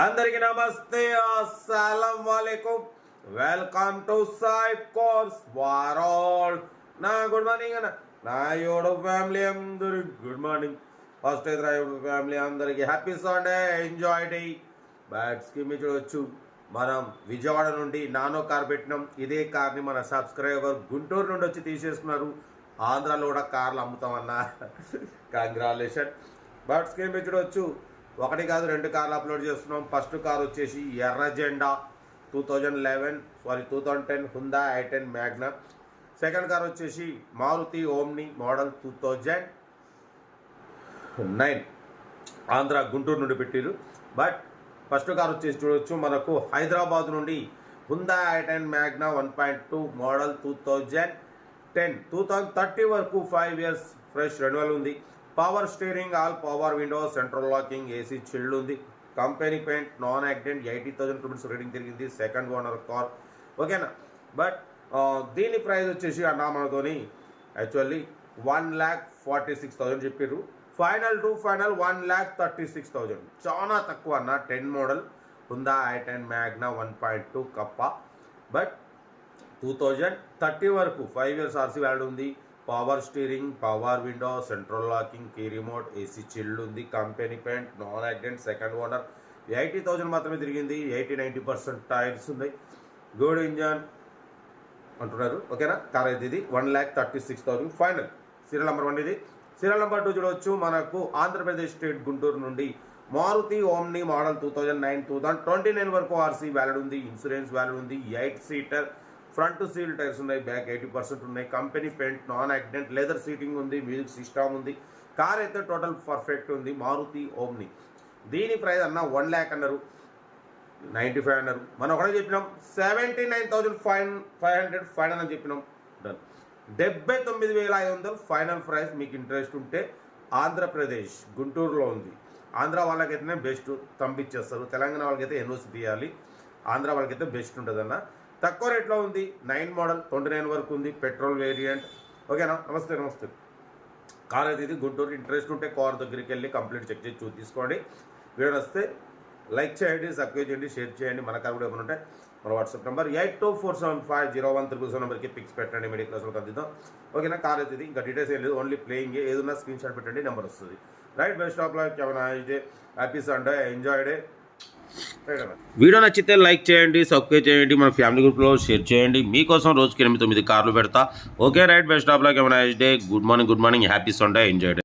అందరికి నమస్తే. అస్సలం వాలేకుమ్ వెల్కమ్ టు సాయి కోర్స్ వారాల్ నా గుడ్ మార్నింగ్ అన్న. నా యోడు ఫ్యామిలీ అందరి గుడ్ మార్నింగ్. ఫస్ట్ అయితే యోడు ఫ్యామిలీ అందరికి హ్యాపీ సండే. Enjoy day. బ్యాట్స్కి మీ చూడవచ్చు మనం విజయవాడ నుండి నానో కార్ పెట్టినాం. ఇదే కార్ని మన సబ్స్క్రైబర్ గుంటూరు నుండి వచ్చి తీసేసుకున్నారు. ఆంధ్రాలో కూడా కార్లు అమ్ముతామన్నా. కంగ్రాచులేషన్. బట్ స్క్రీన్ మీద ఒకటి కాదు రెండు కార్లు అప్లోడ్ చేస్తున్నాం. ఫస్ట్ కార్ వచ్చేసి ఎర్ర జెండా two thousand eleven sorry two thousand ten Hyundai I ten Magna second car వచ్చేసి Maruti Omni model two thousand nine. Andhra Guntur నుండి పెట్టారు బట్ ఫస్ట్ కార్ వచ్చేసి చూడొచ్చు మనకు హైదరాబాద్ నుండి Hyundai I ten Magna one point two model two thousand ten. Two thousand thirty వరకు five years fresh renewal ఉంది. Power steering all power window central locking AC chilled ఉంది. Company paint non accident eighty thousand rupees rating తిరిగింది second owner car ఓకేనా but దీని price వచ్చేసి అన్నా మనతోని actually one lakh forty six thousand చెప్పారు final to final one lakh thirty six thousand చాలా తక్కువ అన్న. టెన్ మోడల్ ఉందా I ten Magna one point two కప్ప బట్ టూ థౌజండ్ థర్టీ వరకు ఫైవ్ ఇయర్స్ ఆర్సీ వ్యాల్యూ ఉంది. Power steering power window central locking key remote AC chilled ఉంది company paint non accident second owner. Eighty thousand మాత్రమే తిరిగింది eighty ninety percent tyres ఉన్నాయి. Good engine అంటున్నారు ఓకేనా? Car అయితే ఇది one lakh thirty six thousand final serial number one ఇది. Serial number two చూడవచ్చు మనకు ఆంధ్రప్రదేశ్ స్టేట్ గుంటూరు నుండి Maruti Omni model two thousand nine two thousand twenty nine వరకు ఆర్సీ వ్యాలిడ్ ఉంది ఇన్సూరెన్స్ వ్యాలిడ్ ఉంది eight seater front seal tyres ఉన్నాయి back eighty percent ఉన్నాయి. Company paint non accident leather seating ఉంది music system ఉంది. Car అయితే total perfect ఉంది Maruti Omni. దీని ప్రైస్ అన్న వన్ ల్యాక్ అన్నారు నైంటీ ఫైవ్ అన్నారు. మనం ఒకటే చెప్పినాం seventy nine thousand five five hundred final అని చెప్పినాం. డన్ డెబ్బై తొమ్మిది వేల ఐదు వందలు ఫైనల్ ప్రైస్ మీకు ఇంట్రెస్ట్ ఉంటే ఆంధ్రప్రదేశ్ గుంటూరులో ఉంది. ఆంధ్ర వాళ్ళకైతేనే బెస్ట్ పంపించేస్తారు తెలంగాణ వాళ్ళకైతే ఎన్ఓసి తీయాలి. ఆంధ్ర వాళ్ళకైతే బెస్ట్ ఉంటుంది అన్న తక్కువ రేట్లో ఉంది. నైన్ మోడల్ ట్వంటీ నైన్ వరకు ఉంది. Petrol variant. ఓకేనా? నమస్తే నమస్తే. కార్ అయితే ఇది గుంటూరు. ఇంట్రెస్ట్ ఉంటే కార్ దగ్గరికి వెళ్ళి కంప్లీట్ చెక్ చేసి చూ తీసుకోండి. వీడియో వస్తే లైక్ చేయండి సబ్స్క్రైబ్ చేయండి షేర్ చేయండి. మన కార్ కూడా ఏమైనా ఉంటే మన WhatsApp number eight two four seven five zero one triple seven నెంబర్కి పిక్స్ పెట్టండి. మెడికల్ క్లాస్లో అందిద్దాం ఓకేనా? కార్ అయితే ఇది. ఇంకా డీటెయిల్స్ ఏం లేదు. ఓన్లీ ప్లేయింగ్ ఏదైనా స్క్రీన్ షాట్ పెట్టండి. నెంబర్ వస్తుంది. రైట్ బెస్ట్ ఆఫ్ లైక్ ఏమైనా happy Sunday enjoy day video నచ్చితే లైక్ చేయండి సబ్స్క్రైబ్ చేయండి మన ఫ్యామిలీ గ్రూప్లో షేర్ చేయండి. మీకోసం రోజుకి ఎనిమిది తొమ్మిది కార్లు పెడతా. Okay right best of luck. ఏమైనా day good morning good morning happy Sunday enjoy day